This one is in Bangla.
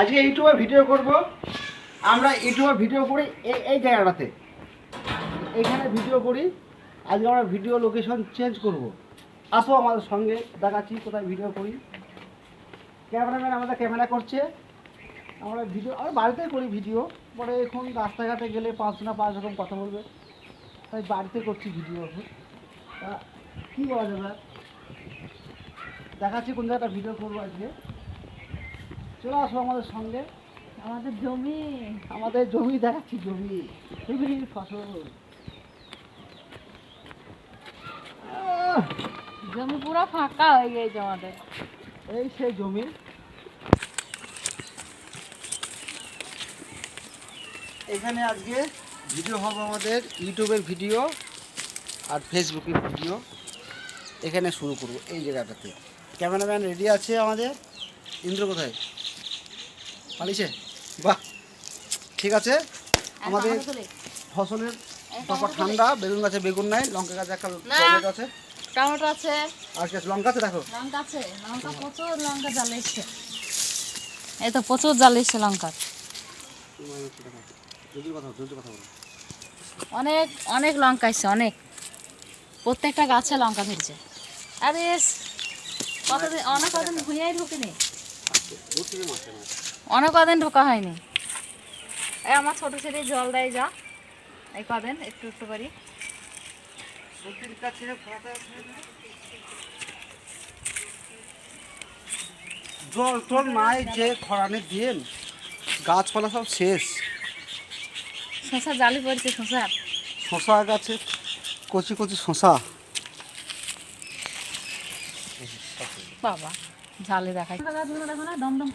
আজকে ইউটিউবে ভিডিও করব। আমরা ইউটিউবে ভিডিও করি এই এই জায়গাটাতে। এখানে ভিডিও করি। আজকে আমরা ভিডিও লোকেশন চেঞ্জ করব। আসো আমাদের সঙ্গে, দেখাচ্ছি কোথায় ভিডিও করি। ক্যামেরাম্যান আমাদের ক্যামেরা করছে। আমরা ভিডিও, আমরা বাড়িতেই করি ভিডিও। পরে এখন রাস্তাঘাটে গেলে পাঁচ না পাঁচ রকম কথা বলবে। তাই বাড়িতে করছি ভিডিও কী বলা যাবে? আর? দেখাচ্ছি কোন জায়গাটা ভিডিও করব আজকে। চলে আসো আমাদের সঙ্গে। আমাদের জমি আমাদের জমি দেখাচ্ছি জমি। জমির ফসল। জমি পুরো ফাঁকা হয়ে গেছে আমাদের। এই সেই জমি। এখানে আজকে ভিডিও হবে আমাদের ইউটিউবের ভিডিও আর ফেসবুকের ভিডিও। এখানে শুরু করব এই জায়গাটাতে। ক্যামেরাম্যান রেডি আছে আমাদের। ইন্দ্র কোথায়? পালিছে বাহ ঠিক আছে। আমাদের ফসলের তারপর ঠান্ডা বেগুন গাছে বেগুন নাই লঙ্কা গাছে একটা। টমেটো আছে। টমেটো আছে। আর কি লঙ্কা আছে দেখো। লঙ্কা আছে লঙ্কা প্রচুর লঙ্কা জাল এসছে। এই তো প্রচুর জাল এসছে বলো অনেক অনেক লঙ্কা এসছে অনেক। প্রত্যেকটা গাছে লঙ্কা ধরছে। আরে কতদিন অনেক কদিন ভুঁইয়াই ঢুকিনি। অনেক কদিন ঢোকা হয়নি। এই আমার ছোট ছেলে জল দেয় যা। এই কদিন একটু একটু করি? জল টল নাই যে খরানের দিন গাছপালা সব শেষ। শশা জালি পড়ছে শশা। শশা গাছে কচি কচি শশা। বাবা জালে দেখাই। দেখো না দমদম